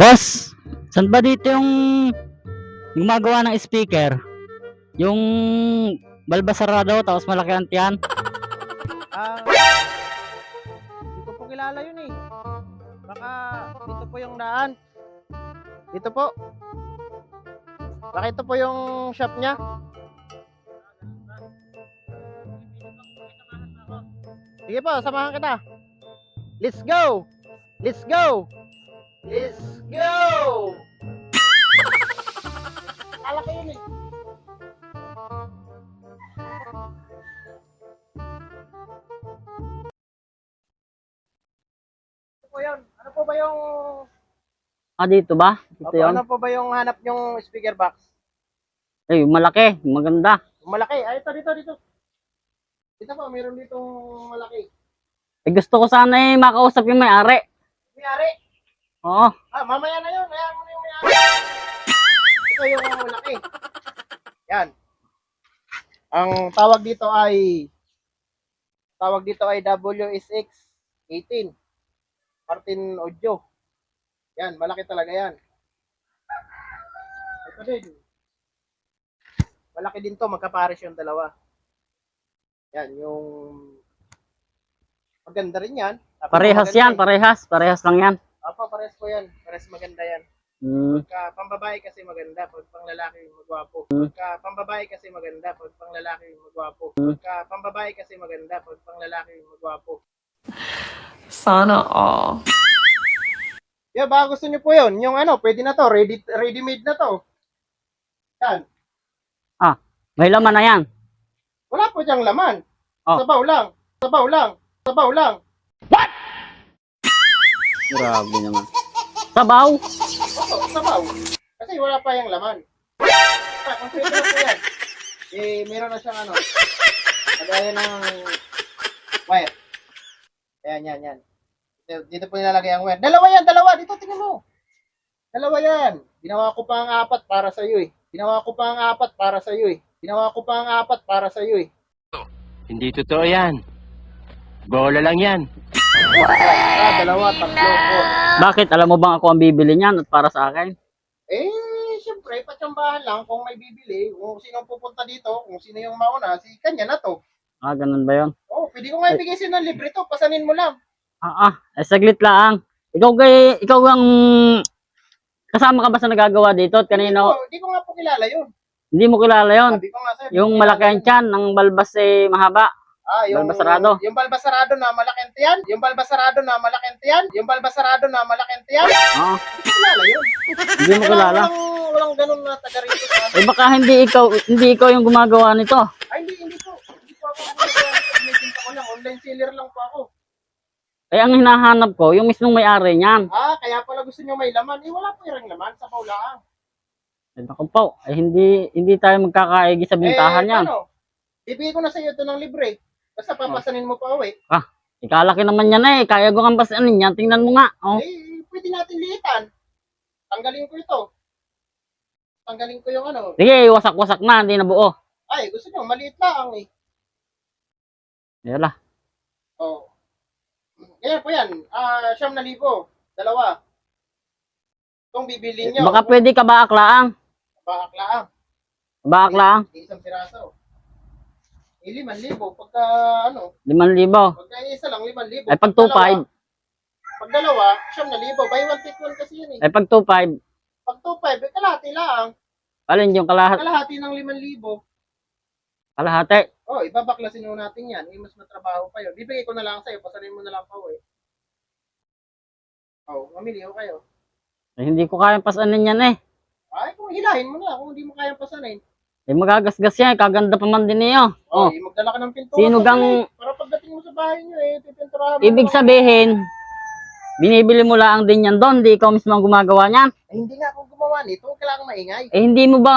Boss, saan ba dito yung gumagawa ng speaker? Yung balbasarado tapos malaki ang tiyan? Ah, hindi ko po kilala yun eh. Baka dito po yung daan. Dito po. Baka ito po yung shop niya. Sige po, samahan kita. Let's go! Let's go! Let's go! Kala ko yun eh. Ano po yun? Ano po ba yung Ah, dito ba? Dito Opo, yun? ano po ba yung hanap yung speaker box? Eh, yung malaki, yung maganda. Yung malaki. Ay, ito, dito, dito. Dito po, meron ditong malaki. Eh, gusto ko sana eh makausap yung may-ari. Mayari. Oo. Ah, mamaya na yun. Hayaan mo na yung mayari. Ito yung malaki. Yan. Ang tawag dito ay tawag dito ay WSX 18. Martin Audio. Yan, malaki talaga yan. Ito din. Malaki din to, magkapares yung dalawa. Yan, yung maganda rin yan. Parehas yan, eh. parehas. Parehas lang yan. Pares po yan. Pares maganda yan. Hmm. Pagka pambabae kasi maganda, pag pang lalaki magwapo. Pagka pambabae kasi maganda, pag pang lalaki magwapo. Pagka pambabae kasi maganda, pag pang lalaki magwapo. Sana all. Yeah, baka gusto niyo po yun. Yung ano, pwede na to. Ready, ready-made na to. Yan. May laman na yan. Wala po diyang laman. Oh. Sabaw lang. Sabaw lang. Sabaw lang. Grabe naman. Sabaw. Sabaw. Kasi wala pa yung laman. Ah, na po yan. Eh, meron na siyang ano. Kagaya ng wire. Ayan, yan, yan. Dito, dito po nilalagay ang wire. Dalawa yan, dalawa. Dito, tingnan mo. Dalawa yan. Ginawa ko pa ang apat para sa iyo eh. Ginawa ko pa ang apat para sa iyo eh. Ginawa ko pa ang apat para sa iyo eh. Hindi totoo yan. Bola lang yan. Ah, dalawa, tatlo po. Bakit? Alam mo bang ako ang bibili niyan at para sa akin? Eh, siyempre, patsambahan lang kung may bibili, kung sino pupunta dito, kung sino yung mauna, si kanya na to. Ah, ganun ba yun? Oh, pwede ko nga ibigay sa'yo ng libre to, pasanin mo lang. Ah, ah. Eh, saglit lang. Ikaw kay, ikaw ang kasama ka ba sa nagagawa dito at kanino? Hindi ko, di ko nga po kilala yun. Hindi mo kilala yon. Sabi ko nga sa'yo. Yung malaki ang tiyan ng balbas eh mahaba. Ah, yung balbasarado. Yung balbasarado na malaking tiyan. Yung balbasarado na malaking tiyan. Yung balbasarado na malaking tiyan. Oo. ko kilala yun. Hindi mo kilala. Walang, walang ganun na taga rito sa amin. Eh baka hindi ikaw, hindi ikaw yung gumagawa nito. Ay, hindi, hindi po. Hindi po ako gumagawa nito. Binibenta ko lang. Online seller lang po ako. Eh ang hinahanap ko, yung mismong may-ari niyan. Ah, kaya pala gusto nyo may laman. Eh, wala po yung laman. Sa paulaan. Eh naku po, eh hindi, hindi tayo magkakaigi sa bintahan eh, yan. Paano? Ibigay ko na sa iyo ito ng libre. Basta papasanin mo pa uwi. Ikalaki naman yan eh, kaya ko kang pasanin yan. Tingnan mo nga. Oh. Eh, pwede natin liitan. Tanggalin ko ito. Tanggalin ko yung ano. Sige, wasak-wasak na, hindi na buo. Ay, gusto nyo, maliit lang eh. Yala. Oh. Ganyan po yan. Ah, siyam na libo. Dalawa. Kung bibili nyo. Baka pwede ka ba aklaang? Bakak lang. Ba aklaang? Di isang piraso. Eh, liman libo. Pagka, ano, Liman libo. pagka isa lang, liman libo. Ay pag dalawa- 2.5, Pag dalawa, siyam na libo. Buy one, take one kasi yun eh. ay pag 2.5, Pag 2.5, eh, kalahati lang. alin yung kalahat, Kalahati ng liman libo. kalahati? Oh, ibabaklasin mo natin yan. Eh, mas matrabaho pa yun. Bibigay ko na lang sa'yo. Pasanin mo na lang pa eh. Oh, mamili ko kayo. Eh, hindi ko kayang pasanin yan eh. Ay, kung hilahin mo na. Kung hindi mo kayang pasanin. Eh magagasgas yan, kaganda pa man din niyo. Oh, Oh. eh, magdala ka ng pintura. Sino sa gang- galit. Para pagdating mo sa bahay nyo eh, pipinturahan mo. Ibig sabihin, binibili mo lang din yan doon, di ikaw mismo ang gumagawa niyan. Eh, hindi nga ako gumawa nito. Kailangan maingay. Eh hindi mo ba,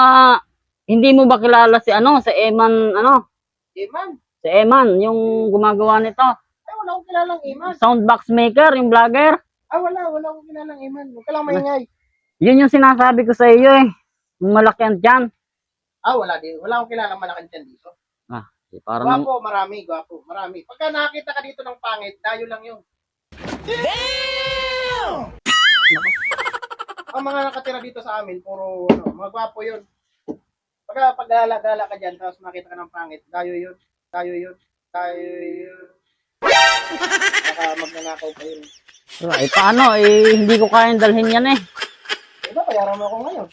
hindi mo ba kilala si ano, si Eman, ano, Eh, man. si Eman, yung gumagawa nito. Ay, wala akong kilalang iman. Soundbox maker, yung vlogger. Ah, wala. Wala akong kilalang iman. Huwag kailangan maingay. Yun yung sinasabi ko sa iyo eh. Malaki ang tiyan. Ah, wala din. Wala akong kilalang malaking tiyan dito. Eh, Parang, Gwapo, marami, gwapo, marami. Pagka nakakita ka dito ng pangit, dayo lang yun. Ang mga nakatira dito sa amin, puro ano, mga gwapo yun. Pag pag-gala-gala ka dyan, tapos makita ka ng pangit, dayo yun, dayo yun, dayo yun. Baka magnanakaw pa yun. Eh, paano? Eh, hindi ko kayang dalhin yan eh. Diba, bayaran mo ako ngayon.